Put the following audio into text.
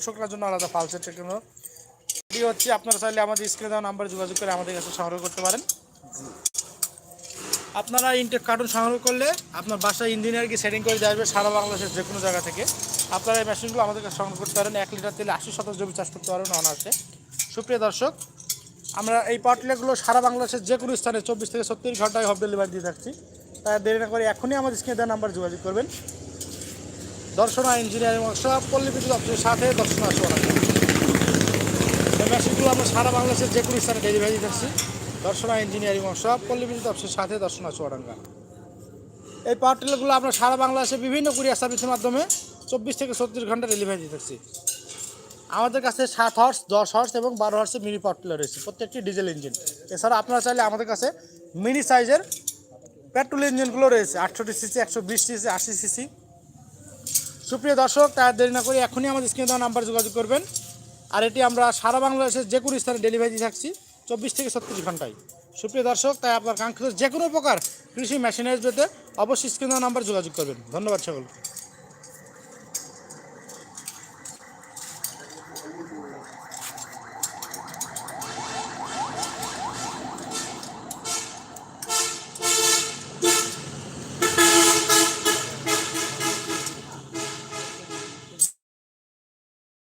কৃষকরা জন্য আলাদা পালসের কেন্দ্র এটি হচ্ছে, আপনারা চাইলে আমাদের স্ক্রিনে দেওয়া নাম্বারে যোগাযোগ করে আমাদের কাছে সংগ্রহ করতে পারেন। আপনারা ইনটেক কার্টুন সংগ্রহ করলে আপনার বাসায় ইঞ্জিনিয়ার গিয়ে সেটিং করে আসবে সারা বাংলাদেশের যে কোনো জায়গা থেকে। আপনারা এই মেশিনগুলো আমাদের কাছে সংগ্রহ করতে পারেন। এক লিটার তেলে আশি শতাংশ জমি চাষ করতে পারবেন অনার্সে সুপ্রিয় দর্শক, আমরা এই পাটলেগুলো সারা বাংলাদেশের যে কোনো স্থানে চব্বিশ থেকে ছত্রিশ ঘন্টায় হোম ডেলিভারি দিয়ে থাকছি তাই দেরি না করে এখনই আমাদের স্ক্রিনে দেওয়া নাম্বার যোগাযোগ করবেন। দর্শনা ইঞ্জিনিয়ারিং ওয়ার্কশপ পল্লী বিদ্যুৎ অফিসের সাথে দর্শনা সোনালী এই মেশিনগুলো আমরা সারা বাংলাদেশের যে কোনো স্থানে ডেলিভারি দিচ্ছি দর্শনা ইঞ্জিনিয়ারিং ওয়ার্কশপ পল্লী বিদ্যুৎ অফিসের সাথে দর্শনা চুয়াডাঙ্গা এই পাওয়ার টিলারগুলো আমরা সারা বাংলাদেশে বিভিন্ন কুরিয়ার সার্ভিসের মাধ্যমে চব্বিশ থেকে ছত্রিশ ঘণ্টা ডেলিভারি দিতেছি আমাদের কাছে সাত হর্স দশ হর্স এবং বারো হর্সের মিনি পাওয়ার রয়েছে, প্রত্যেকটি ডিজেল ইঞ্জিন এছাড়া আপনারা চাইলে আমাদের কাছে মিনি সাইজের পেট্রোল ইঞ্জিনগুলো রয়েছে, আটষট্টি সিসি একশো বিশ সিসি আশি সিসি সুপ্রিয় দর্শক, তার দেরি না করে এখনই আমাদের স্ক্রিনে দেওয়া নাম্বার যোগাযোগ করবেন। আর এটি আমরা সারা বাংলাদেশের যে কোনো স্থানে ডেলিভারি দিয়ে থাকছি চব্বিশ থেকে ছত্রিশ ঘন্টায়। সুপ্রিয় দর্শক, তাই আপনার কাঙ্ক্ষিত যে কোনো প্রকার কৃষি মেশিনের যেতে অবশ্যই স্ক্রিনে দেওয়া নাম্বার যোগাযোগ করবেন। ধন্যবাদ সকলকে।